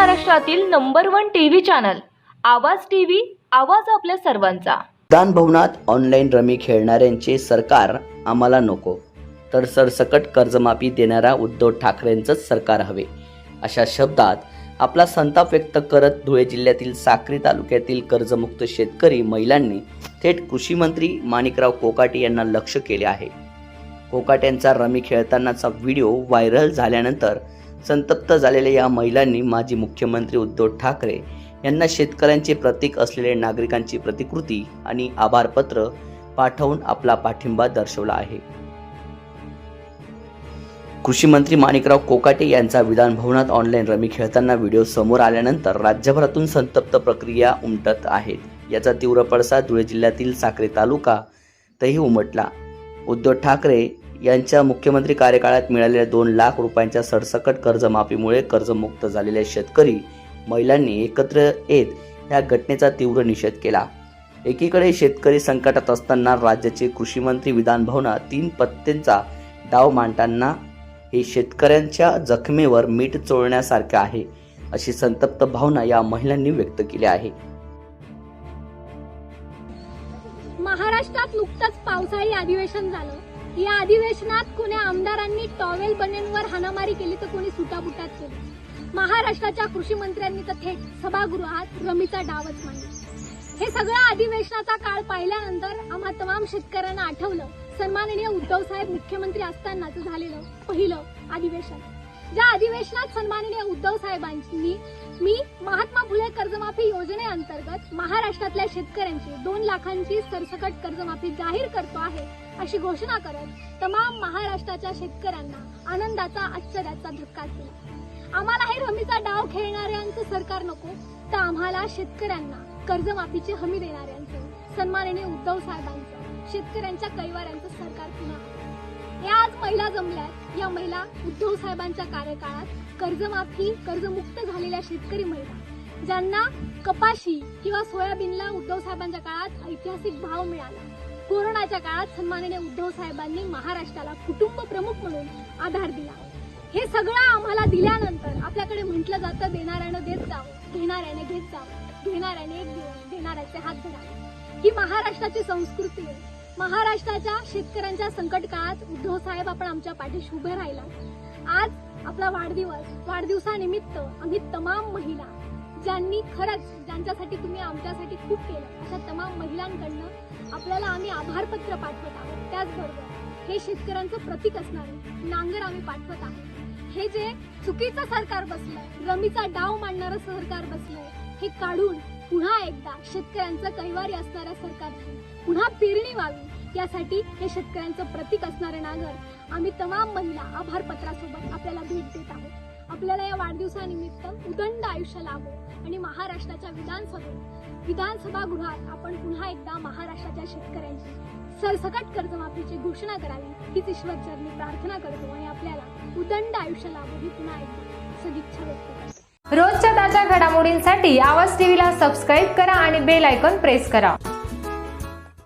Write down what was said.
महाराष्ट्रातील number one TV channel Awaaz TV Awaaz आपल्या सर्वांचा. विधान भवनात ऑनलाईन रमी खेळणाऱ्यांचे सरकार आम्हाला नको तर सरसकट कर्जमाफी देणारा उद्धव ठाकरेंचंच सरकार हवे अशा शब्दात आपला संताप व्यक्त करत धुळे जिल्ह्यातील साक्री तालुक्यातील कर्जमुक्त शेतकरी महिलांनी थेट कृषी मंत्री माणिकराव कोकाटे यांना लक्ष केले आहे. कोकाट्यांचा रमी खेळतानाचा व्हिडिओ व्हायरल झाल्यानंतर संतप्त झालेल्या या महिलांनी माजी मुख्यमंत्री उद्धव ठाकरे यांना शेतकऱ्यांचे प्रतीक असलेले नागरिकांची प्रतिकृती आणि आभारपत्र पाठवून आपला पाठिंबा दर्शवला आहे. कृषी मंत्री माणिकराव कोकाटे यांचा विधान भवनात ऑनलाईन रमी खेळताना व्हिडिओ समोर आल्यानंतर राज्यभरातून संतप्त प्रक्रिया उमटत आहेत. याचा तीव्र पडसाद धुळे जिल्ह्यातील साक्री तालुकातही उमटला. उद्धव ठाकरे यांच्या मुख्यमंत्री कार्यकाळात मिळालेल्या दोन लाख रुपयांच्या सरसकट कर्जमाफीमुळे कर्जमुक्त झालेल्या शेतकरी महिलांनी एकत्र येत या घटनेचा तीव्र निषेध केला. एकीकडे शेतकरी संकटात असताना राज्याचे कृषीमंत्री विधान भवनात तीन पत्त्यांचा डाव मांडताना हे शेतकऱ्यांच्या जखमेवर मीठ चोळण्यासारखे आहे अशी संतप्त भावना या महिलांनी व्यक्त केली आहे. महाराष्ट्रात नुकतंच पावसाळी अधिवेशन झालं. या अधिवेशनात कुण्या आमदारांनी टॉवेल बनेनवर हाणामारी केली तर कोणी सुटाबुटात केली? महाराष्ट्राच्या कृषी मंत्र्यांनी तर थेट सभागृहात रमीचा डावच मांडला. हे सगळं अधिवेशनाचा काळ पाहिल्यानंतर आम्हा तमाम शेतकऱ्यांना आठवलं. सन्माननीय उद्धव साहेब मुख्यमंत्री असतानाच झालेलं पहिलं अधिवेशन. ज्या अधिवेशनात सन्माननीय उद्धव साहेबांनी मी महात्मा फुले कर्जमाफी योजनेअंतर्गत महाराष्ट्रातल्या शेतकऱ्यांची दोन लाखांची सरसकट कर्जमाफी जाहीर करतो आहे अशी घोषणा करत तमाम महाराष्ट्राच्या शेतकऱ्यांना आनंदाचा आश्चर्याचा धक्का दिला. आम्हाला हे रमीचा डाव खेळणाऱ्यांचं सरकार नको तर आम्हाला शेतकऱ्यांना कर्जमाफीची हमी देणाऱ्यांचं सन्माननीय उद्धव साहेबांचं शेतकऱ्यांच्या कैवाऱ्यांचं सरकार पुन्हा या आज महिला जमल्यात या महिला उद्धव साहेबांच्या कार्यकाळात कर्जमाफी कर्जमुक्त झालेल्या शेतकरी महिला ज्यांना कपाशी किंवा सोयाबीनला उद्धव साहेबांच्या काळात ऐतिहासिक भाव मिळाला. कोरोनाच्या काळात सन्माननीय उद्धव साहेबांनी महाराष्ट्राला कुटुंब प्रमुख म्हणून आधार दिला. हे सगळं आम्हाला दिल्यानंतर आपल्याकडे म्हटलं जातं देणाऱ्यानं देत जावं घेणाऱ्याने घेत जावं घेणाऱ्याने एक दिवस देणाऱ्याचे हात धरावे. ही महाराष्ट्राची संस्कृती आहे. महाराष्ट्राच्या शेतकऱ्यांच्या संकट काळात उद्धव साहेब आपण आमच्या पाठीशी उभे राहिला. आज आपला वाढदिवस वाढदिवसानिमित्त आम्ही तमाम महिला ज्यांनी खरंच ज्यांच्यासाठी तुम्ही आमच्यासाठी खूप केलं अशा तमाम महिलांकडनं आपल्याला आम्ही आभारपत्र पाठवत आहोत. त्याचबरोबर हे शेतकऱ्यांचं प्रतीक असणारे नांगर आम्ही पाठवत आहोत. हे जे चुकीचं सरकार बसलंय रमीचा डाव मांडणारं सरकार बसलंय हे काढून पुन्हा एकदा शेतकऱ्यांचं कैवारी असणाऱ्या सरकारची पुन्हा पेरणी व्हावी यासाठी हे शेतकऱ्यांचं प्रतीक असणारे नागर. आम्ही तमाम महिला आभार पत्रासोबत आपल्याला भेट देत आहोत. आपल्याला या वाढदिवसानिमित्त उदंड आयुष्य लाभो आणि महाराष्ट्राच्या विधानसभेत विधानसभा गृहात आपण पुन्हा एकदा महाराष्ट्राच्या शेतकऱ्यांची सरसकट कर्जमाफीची घोषणा करावी. हीच ईश्वरचरणी प्रार्थना करतो आणि आपल्याला उदंड आयुष्य लाभो ही पुन्हा एकदा सदिच्छा व्यक्त करतो. रोजच्या ताज्या घडामोडींसाठी आवाज टीव्हीला सबस्क्राईब करा आणि बेल आयकॉन प्रेस करा.